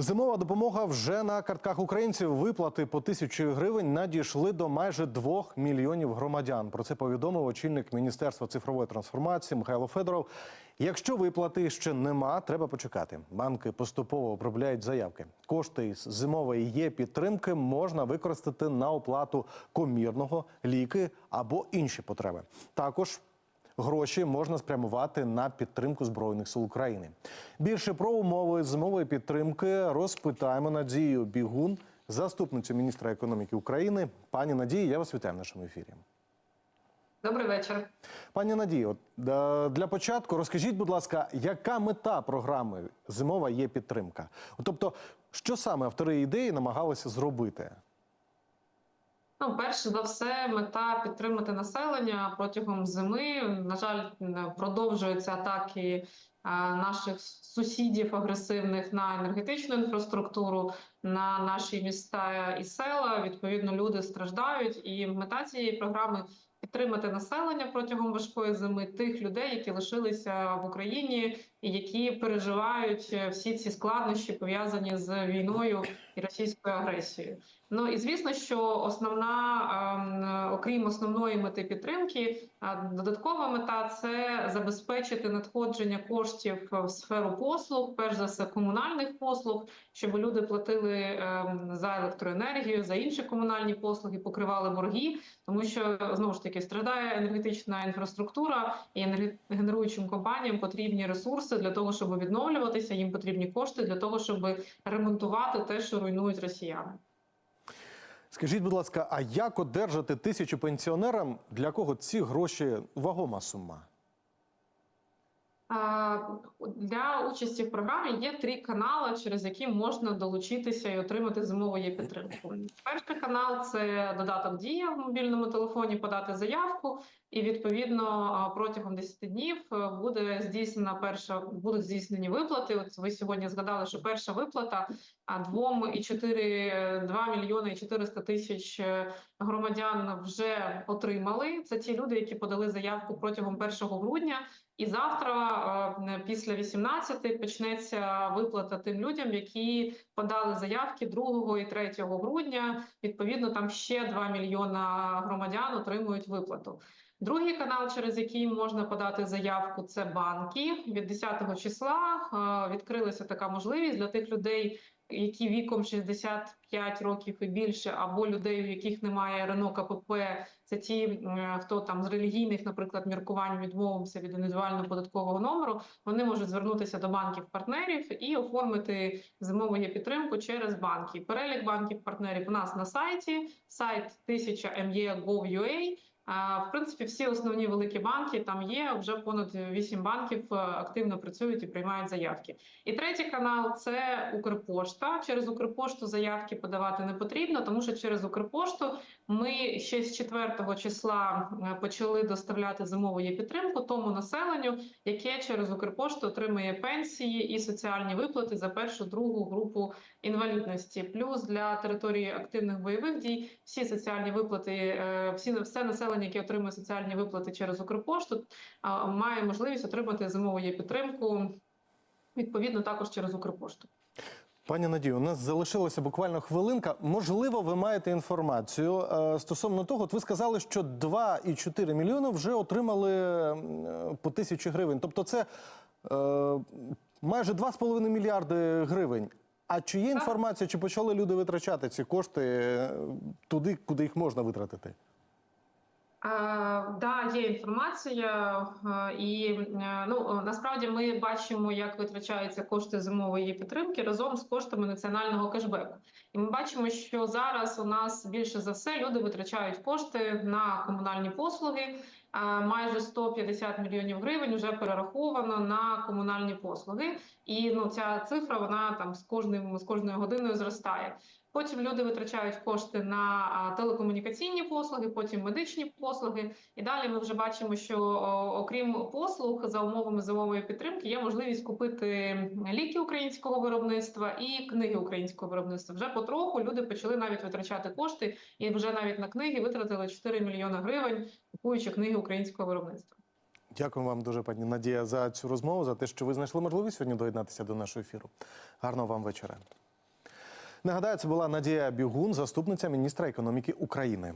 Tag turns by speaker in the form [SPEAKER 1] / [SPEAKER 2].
[SPEAKER 1] Зимова допомога вже на картках українців. Виплати по тисячі гривень надійшли до майже двох мільйонів громадян. Про це повідомив очільник Міністерства цифрової трансформації Михайло Федоров. Якщо виплати ще нема, треба почекати. Банки поступово обробляють заявки. Кошти із зимової є підтримки можна використати на оплату комірного, ліки або інші потреби. Також Гроші можна спрямувати на підтримку збройних сил України. Більше про умови зимової підтримки розпитаємо Надію Бігун, заступницю міністра економіки України. Пані Надії, я вас вітаю в нашому ефірі.
[SPEAKER 2] Добрий вечір.
[SPEAKER 1] Пані Надію, для початку розкажіть, будь ласка, яка мета програми Зимова є підтримка? Тобто, що саме автори ідеї намагалися зробити?
[SPEAKER 2] Ну, перш за все, мета підтримати населення протягом зими. На жаль, продовжуються атаки наших сусідів агресивних на енергетичну інфраструктуру, на наші міста і села. Відповідно, люди страждають, і мета цієї програми. Підтримати населення протягом важкої зими тих людей, які лишилися в Україні, і які переживають всі ці складнощі пов'язані з війною і російською агресією. Ну і звісно, що основна, ем, окрім основної мети підтримки, е, додаткова мета це забезпечити надходження коштів в сферу послуг, перш за все комунальних послуг, щоб люди платили ем, за електроенергію, за інші комунальні послуги, покривали борги, тому що знову ж таки страждає енергетична інфраструктура, і енергогенеруючим компаніям потрібні ресурси для того, щоб відновлюватися. Їм потрібні кошти для того, щоб ремонтувати те, що руйнують росіяни.
[SPEAKER 1] Скажіть, будь ласка, а як одержати тисячу пенсіонерам, для кого ці гроші вагома сума?
[SPEAKER 2] Для участі в програмі є три канали, через які можна долучитися і отримати зимову підтримку. Перший канал це додаток Дія в мобільному телефоні, подати заявку, і відповідно протягом 10 днів е, буде здійснена перша будуть здійснені виплати. От ви сьогодні згадали, що перша виплата а 2,4 2 мільйони і 400 тисяч е, громадян вже отримали. Це ті люди, які подали заявку протягом 1 грудня. І завтра, після 18 почнеться виплата тим людям, які подали заявки 2 і 3 грудня. Відповідно, там ще 2 мільйона громадян отримують виплату. Другий канал, через який можна подати заявку, це банки. Від 10 числа відкрилася така можливість для тих людей, які віком 65 років і більше, або людей, у яких немає РНО КПП, це ті, хто там з релігійних, наприклад, міркувань відмовився від індивідуального податкового номеру. Вони можуть звернутися до банків-партнерів і оформити зимову підтримку через банки. Перелік банків-партнерів у нас на сайті, сайт 1000 ME.gov.ua. В принципі, всі основні великі банки там є. Вже понад 8 банків е, активно працюють і приймають заявки. І третій канал це Укрпошта. Через Укрпошту заявки подавати не потрібно, тому що через Укрпошту ми ще з 4 числа е, почали доставляти зимову підтримку тому населенню, яке через Укрпошту отримує пенсії і соціальні виплати за першу другу групу інвалідності. Плюс для території активних бойових дій всі соціальні виплати, е, всі все населення яке отримує соціальні виплати через Укрпошту, має можливість отримати зимову підтримку відповідно також через Укрпошту.
[SPEAKER 1] Пані Надію, у нас залишилася буквально хвилинка. Можливо, ви маєте інформацію е, стосовно того, от ви сказали, що 2,4 мільйони вже отримали е, по тисячі гривень. Тобто, це е, майже 2,5 мільярди гривень. А чи є інформація, чи почали люди витрачати ці кошти е, туди, куди їх можна витратити?
[SPEAKER 2] Так, да, є інформація, і е, ну насправді ми бачимо, як витрачаються кошти зимової підтримки разом з коштами національного кешбеку. І ми бачимо, що зараз у нас більше за все люди витрачають кошти на комунальні послуги. Майже 150 мільйонів гривень вже перераховано на комунальні послуги, і ну ця цифра вона там з кожним з кожною годиною зростає. Потім люди витрачають кошти на телекомунікаційні послуги, потім медичні послуги. І далі ми вже бачимо, що окрім послуг за умовами зимової підтримки є можливість купити ліки українського виробництва і книги українського виробництва. Вже потроху люди почали навіть витрачати кошти, і вже навіть на книги витратили 4 мільйони гривень, купуючи книги українського виробництва.
[SPEAKER 1] Дякую вам дуже, пані Надія, за цю розмову, за те, що ви знайшли можливість сьогодні доєднатися до нашого ефіру. Гарного вам вечора. Нагадаю, це була Надія Бігун, заступниця міністра економіки України.